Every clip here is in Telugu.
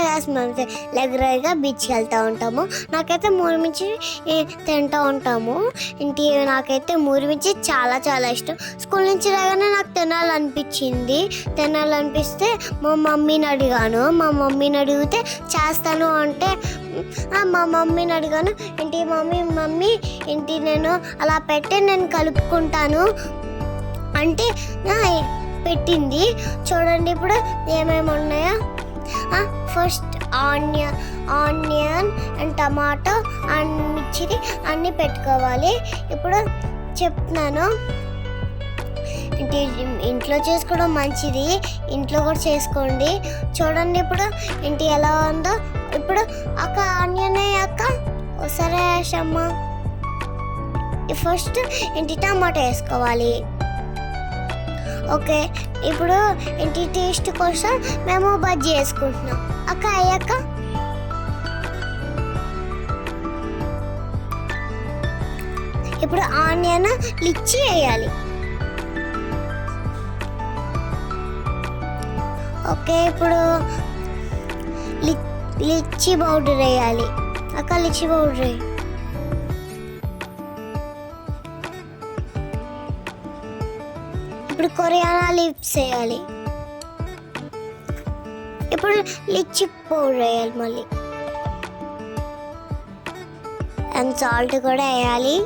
గ్యాస్ మేము రెగ్యులర్గా బీచ్కి వెళ్తూ ఉంటాము. నాకైతే మురిమించి తింటూ ఉంటాము. ఇంటి నాకైతే మురిమించి చాలా చాలా ఇష్టం. స్కూల్ నుంచి రాగానే నాకు తినాలనిపించింది. తినాలనిపిస్తే మా మమ్మీని అడిగాను. మా మమ్మీని అడిగితే చేస్తాను అంటే మా మమ్మీని అడిగాను. ఇంటి మమ్మీ మమ్మీ ఇంటి నేను అలా పెట్టి నేను కలుపుకుంటాను. అంటే పెట్టింది. చూడండి ఇప్పుడు ఏమేమి ఉన్నాయో. First onion onion and tomato and మిర్చిది అన్నీ పెట్టుకోవాలి. ఇప్పుడు చెప్తున్నాను. ఇంటి ఇంట్లో చేసుకోవడం మంచిది. ఇంట్లో కూడా చేసుకోండి. చూడండి ఇప్పుడు ఇంటి ఎలా ఉందో. ఇప్పుడు అక్క? ఆనియన్ అక్క ఒకసారి వేసమ్మా ఫస్ట్ ఇంటి టమాటా వేసుకోవాలి. ఓకే? ఇప్పుడు ఇంటి టేస్ట్ కోసం మేము బజ్జీ వేసుకుంటున్నాం అక్క అయ్యాక ఇప్పుడు ఆనియన్ లిచ్చి వేయాలి. ఓకే ఇప్పుడు లిచ్చి పౌడర్ వేయాలి. అక్క లిచ్చి పౌడర్ వేయాలి ఇప్పుడు కొరియానా లిప్స్ వేయాలి. ఇప్పుడు లిచ్చి పౌడర్ వేయాలి మళ్ళీ. అండ్ సాల్ట్ కూడా వేయాలి.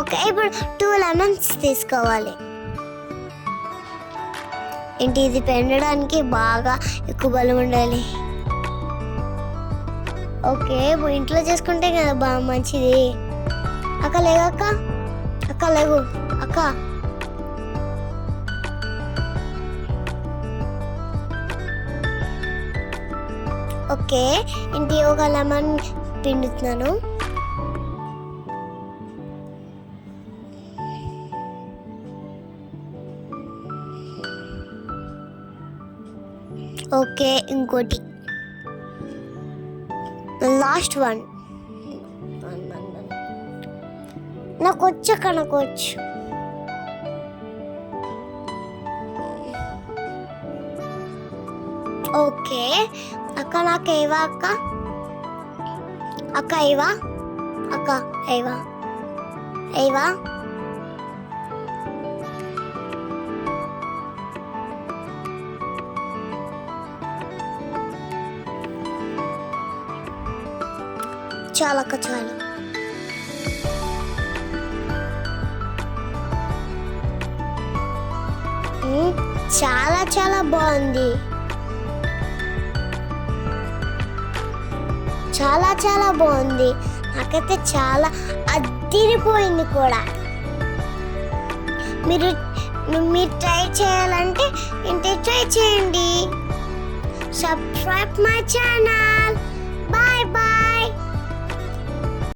ఓకే ఇప్పుడు టూ లెమన్స్ తీసుకోవాలి. ఏంటి ఇది పెండడానికి బాగా ఎక్కువ బలం ఉండాలి? ఓకే ఇంట్లో చేసుకుంటే కదా బాగా మంచిది. అక్క లేవు అక్క. అక్క లేవు. అక్క. ఓకే ఇంటి ఒక లెమన్ పిండుతున్నాను. ఓకే ఇంకోటి. లాస్ట్ వన్ నాకు వచ్చాక నాకు వచ్చు. ఓకే. అక్క నాకు ఏవా అక్క? అక్క ఏవా అక్క ఏవా ఏవా చాలా అక్క చాలు. చాలా చాలా బాగుంది. చాలా చాలా బాగుంది. నాకైతే చాలా అద్దిరిపోయింది కూడా. మీరు మీరు ట్రై చేయాలంటే ఇంటి ట్రై చేయండి. Subscribe my channel